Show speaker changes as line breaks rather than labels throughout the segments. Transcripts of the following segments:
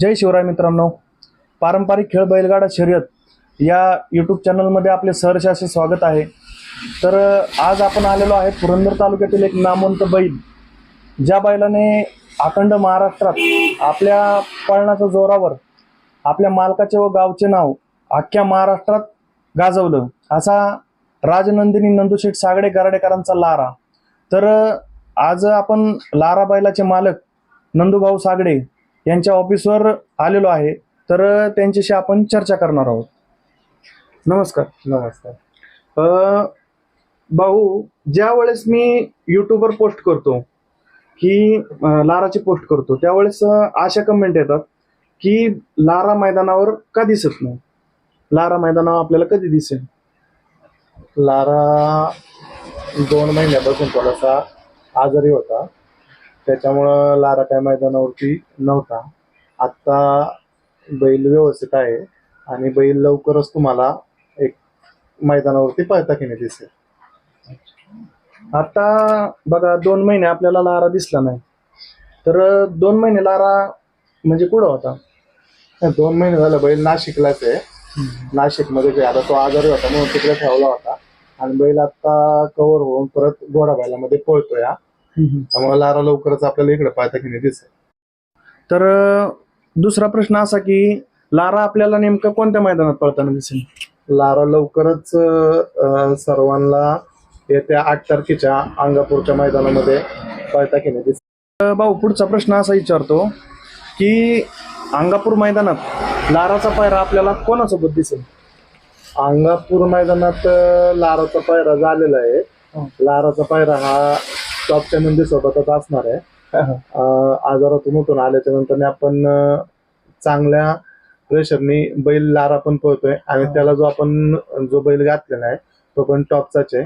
जय शिवराय मित्रांनो. पारंपरिक खेळ बैलगाडा शर्यत या यूट्यूब चॅनलमध्ये आपले सहर्ष असे स्वागत आहे. तर आज आपण आलेलो आहे पुरंदर तालुक्यातील एक नामवंत बैल ज्या बैलाने अखंड महाराष्ट्रात आपल्या पळणाच्या जोरावर आपल्या मालकाचे व गावचे नाव अख्ख्या महाराष्ट्रात गाजवलं. असा राजनंदिनी नंदुशेठ सागडे गराडेकरांचा लारा. तर आज आपण लारा बैलाचे मालक नंदूभाऊ सागडे यांच्या ऑफिसवर आलेलो आहे तर त्यांच्याशी आपण चर्चा करणार आहोत. नमस्कार.
नमस्कार.
भाऊ ज्या वेळेस मी युट्यूबवर पोस्ट करतो की लाराची पोस्ट करतो त्यावेळेस अशा कमेंट येतात की लारा मैदानावर का दिसत नाही? लारा मैदानावर आपल्याला कधी दिसेल?
लारा दोन महिन्यापासून थोडासा आजारी होता. त्याच्यामुळं लारा काय मैदानावरती नव्हता. आत्ता बैल व्यवस्थित आहे आणि बैल लवकरच तुम्हाला एक मैदानावरती पळता की नाही दिसेल.
आता बघा दोन महिने आपल्याला लारा दिसला नाही. तर दोन महिने लारा म्हणजे कुठं होता?
दोन महिने झालं बैल नाशिकलाच आहे. नाशिकमध्ये जे आता तो आजारी होता म्हणून तिकडे ठेवला होता. आणि बैल आता कव्हर होऊन परत घोडा बैलामध्ये पळतोय हा. त्यामुळे लारा लवकरच आपल्याला इकडे पळता की नाही दिसेल.
तर दुसरा प्रश्न असा की लारा आपल्याला नेमकं कोणत्या मैदानात पळताना दिसेल?
लारा लवकरच अं, सर्वांना येत्या आठ तारखेच्या अंगापूरच्या मैदानामध्ये पळता की नाही दिसेल.
अ, भाऊ पुढचा प्रश्न असा विचारतो की अंगापूर मैदानात लाराचा पायरा आपल्याला कोणासोबत दिसेल?
अंगापूर मैदानात अं, लाराचा पायरा झालेला आहे.
हं.
लाराचा पायरा हा टॉपच्या नंदी सोबतच असणार आहे. आजारातून उठून आल्याच्यानंतर आपण चांगल्या प्रेशरनी बैल लारा पण पळतोय आणि
हा.
त्याला जो आपण जो बैल घातलेला आहे तो पण टॉपचाच आहे.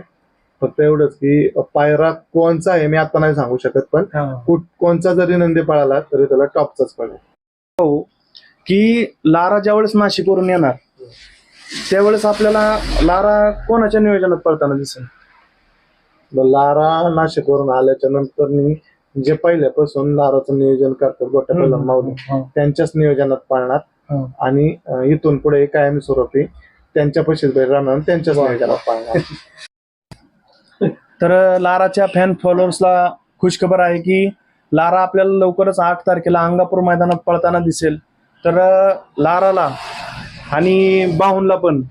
फक्त एवढंच की पायरा कोणचा आहे मी आता नाही सांगू शकत पण कुठ कोणचा जरी नंदी पळाला तरी त्याला टॉपचाच पडेल
भाऊ की लारा ज्यावेळेस नाशिकवरून येणार त्यावेळेस आपल्याला लारा कोणाच्या नियोजनात पळताना दिसेल?
लारा नाशिकवरून आल्याच्यानंतर मी जे पहिल्यापासून लाराचं नियोजन करतात गोट्या पहिला माऊली त्यांच्याच नियोजनात पाळणार. आणि इथून पुढे कायम स्वरूपी त्यांच्या पशीच राहणार त्यांच्याच. नियोजनात पाळणार.
तर लाराच्या फॅन फॉलोअर्सला खुशखबर आहे की लारा आपल्याला लवकरच आठ तारखेला अंगापूर मैदानात पळताना दिसेल. तर लाराला आणि बाहुनला पण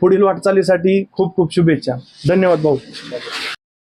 पुढील वाटचालीसाठी खूप खूप शुभेच्छा. धन्यवाद भाऊ.